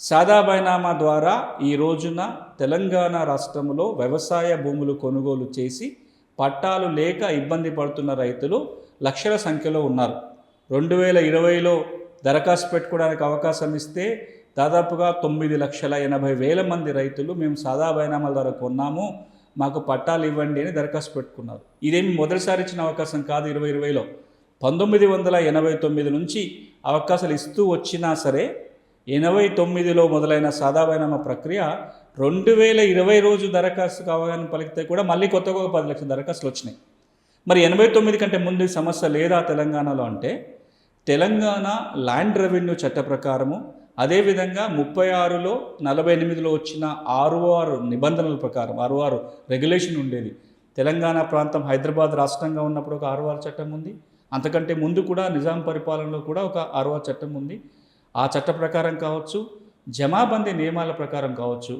సాదా బైనామా ద్వారా ఈ రోజున తెలంగాణ రాష్ట్రంలో వ్యవసాయ భూములు కొనుగోలు చేసి పట్టాలు లేక ఇబ్బంది పడుతున్న రైతులు లక్షల సంఖ్యలో ఉన్నారు. రెండు వేల ఇరవైలో దరఖాస్తు పెట్టుకోవడానికి అవకాశం ఇస్తే దాదాపుగా తొమ్మిది లక్షల ఎనభై వేల మంది రైతులు మేము సాదా బైనామాల ద్వారా కొన్నాము మాకు పట్టాలు ఇవ్వండి అని దరఖాస్తు పెట్టుకున్నారు. ఇదేమి మొదటిసారి ఇచ్చిన అవకాశం కాదు ఇరవై ఇరవైలో. పంతొమ్మిది వందల ఎనభై తొమ్మిది నుంచి అవకాశాలు ఇస్తూ వచ్చినా సరే ఎనభై తొమ్మిదిలో మొదలైన సాదాబైనామా ప్రక్రియ రెండు వేల ఇరవై రోజు దరఖాస్తు కావాలని పలికితే కూడా మళ్ళీ కొత్తగా ఒక పది లక్షల దరఖాస్తులు వచ్చినాయి. మరి ఎనభై తొమ్మిది కంటే ముందు సమస్య లేదా తెలంగాణలో అంటే తెలంగాణ ల్యాండ్ రెవెన్యూ చట్ట ప్రకారము అదేవిధంగా ముప్పై ఆరులో నలభై ఎనిమిదిలో వచ్చిన ఆరు ఆరు నిబంధనల ప్రకారం ఆరు ఆరు రెగ్యులేషన్ ఉండేది. తెలంగాణ ప్రాంతం హైదరాబాద్ రాష్ట్రంగా ఉన్నప్పుడు ఒక ఆరు ఆరు చట్టం ఉంది. అంతకంటే ముందు కూడా నిజాం పరిపాలనలో కూడా ఒక ఆరు ఆరు చట్టం ఉంది. ఆ చట్ట ప్రకారం కావచ్చు జమాబందీ నియమాల ప్రకారం కావచ్చు